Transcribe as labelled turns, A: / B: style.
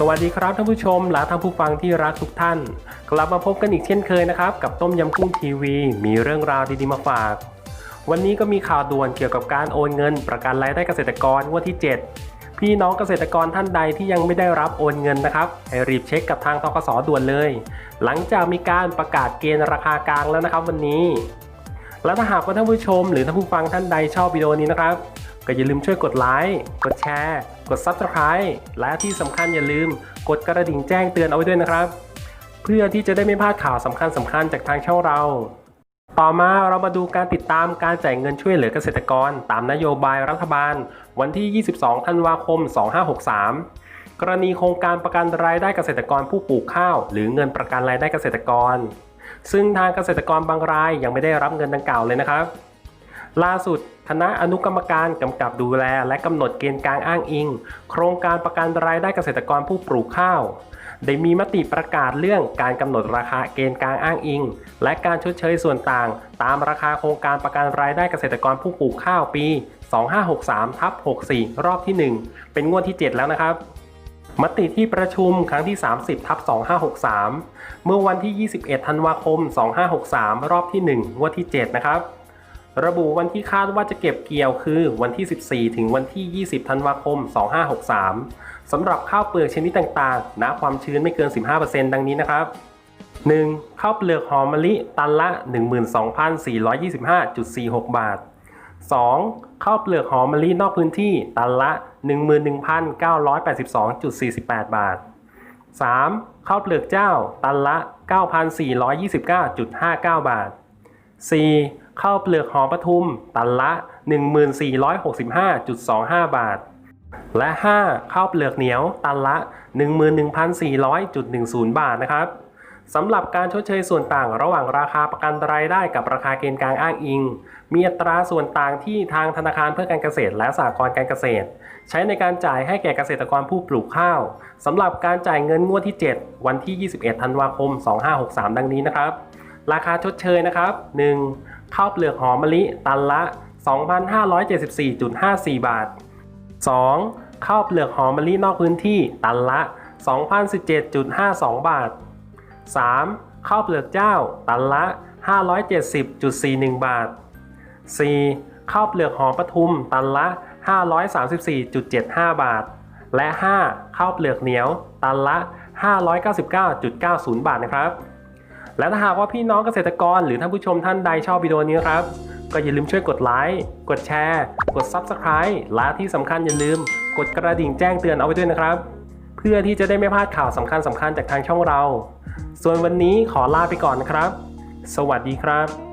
A: สวัสดีครับท่านผู้ชมและท่านผู้ฟังที่รักทุกท่าน กลับมาพบกันอีกเช่นเคยนะครับ กับต้มยำกุ้งทีวี มีเรื่องราวดีๆมาฝาก วันนี้ก็มีข่าวด่วนเกี่ยวกับการโอนเงิน ประกันรายได้เกษตรกรงวดที่ 7 พี่น้องเกษตรกรท่านใดที่ยังไม่ได้รับโอนเงินนะครับให้รีบเช็คกับทางทกสด่วนเลย หลังจากมีการประกาศเกณฑ์ราคากลางแล้วนะครับ วันนี้ และถ้าหากว่าท่านผู้ชม หรือท่านผู้ฟังท่านใดชอบวิดีโอนี้นะครับ ก็อย่าลืมช่วยกดไลค์ กดแชร์ กด Subscribe และที่สำคัญอย่าลืมกดกระดิ่งแจ้งเตือนเอาไว้ด้วยนะครับ เพื่อที่จะได้ไม่พลาดข่าวสำคัญสำคัญจากทางช่องเรา ต่อมาเรามาดูการติดตามการจ่ายเงินช่วยเหลือเกษตรกร ตามนโยบายรัฐบาล วันที่ 22 ธันวาคม 2563 กรณีโครงการประกันรายได้เกษตรกรผู้ปลูกข้าว หรือเงินประกันรายได้เกษตรกร ซึ่งทางเกษตรกรบางรายยังไม่ได้รับเงินดังกล่าวเลยนะครับ ล่าสุดคณะอนุกรรมการกำกับดูแล และกำหนดเกณฑ์การอ้างอิง โครงการประกันรายได้เกษตรกรผู้ปลูกข้าว ได้มีมติประกาศเรื่องการกำหนดราคาเกณฑ์การอ้างอิง และการชดเชยส่วนต่าง ตามราคาโครงการประกันรายได้เกษตรกรผู้ปลูกข้าวปี 2563ทับ64 รอบที่ 1 เป็นงวดที่ 7 แล้วนะครับมติที่ประชุมครั้งที่ 30ทับ2563 เมื่อวันที่ 21 ธันวาคม 2563 รอบที่ 1 งวดที่ 7 นะครับ ระบุวันที่คาดว่าจะเก็บเกี่ยวคือวันที่ 14 ถึงวันที่ 20 ธันวาคม 2563 สำหรับข้าวเปลือกชนิดต่างๆ ณ ความชื้นไม่เกิน 15%ดังนี้นะครับ 1. ข้าวเปลือกหอมมะลิตันละ 12,425.46 บาท 2. ข้าวเปลือกหอมมะลินอกพื้นที่ตันละ 11,982.48 บาท 3. ข้าวเปลือกเจ้าตันละ 9,429.59 บาท 4. ข้าวเปลือกหอมปทุม ตันละ 1465.25 บาท และ 5. ข้าวเปลือกเหนียว ตันละ 11,400.10 บาทนะครับสำหรับการชดเชยส่วนต่างระหว่างราคาประกันรายได้กับราคาเกณฑ์กลางอ้างอิง มีอัตราส่วนต่างที่ทางธนาคารเพื่อการเกษตรและสหกรณ์การเกษตร ใช้ในการจ่ายให้แก่เกษตรกรผู้ปลูกข้าวสำหรับการจ่ายเงินงวดที่ 7 วันที่ 21 ธันวาคม 2563 ดังนี้นะครับ ราคาชดเชยนะครับ 1. ข้าวเปลือกหอมมะลิตันละ 2,574.54 บาท 2. ข้าวเปลือกหอมมะลินอกพื้นที่ตันละ 2,017.52 บาท 3. ข้าวเปลือกเจ้า ตันละ 570.41 บาท 4. ข้าวเปลือกหอมปทุม ตันละ 534.75 บาท และ 5. ข้าวเปลือกเหนียว ตันละ 599.90 บาทนะครับ และถ้าหากว่าพี่น้องเกษตรกรหรือท่านผู้ชมท่านใดชอบวิดีโอนี้ครับ ก็อย่าลืมช่วยกดไลค์ กดแชร์ กด Subscribe และที่สำคัญอย่าลืม กดกระดิ่งแจ้งเตือนเอาไว้ด้วยนะครับ เพื่อที่จะได้ไม่พลาดข่าวสำคัญสำคัญๆจากทางช่องเรา ส่วนวันนี้ขอลาไปก่อนนะครับ สวัสดีครับ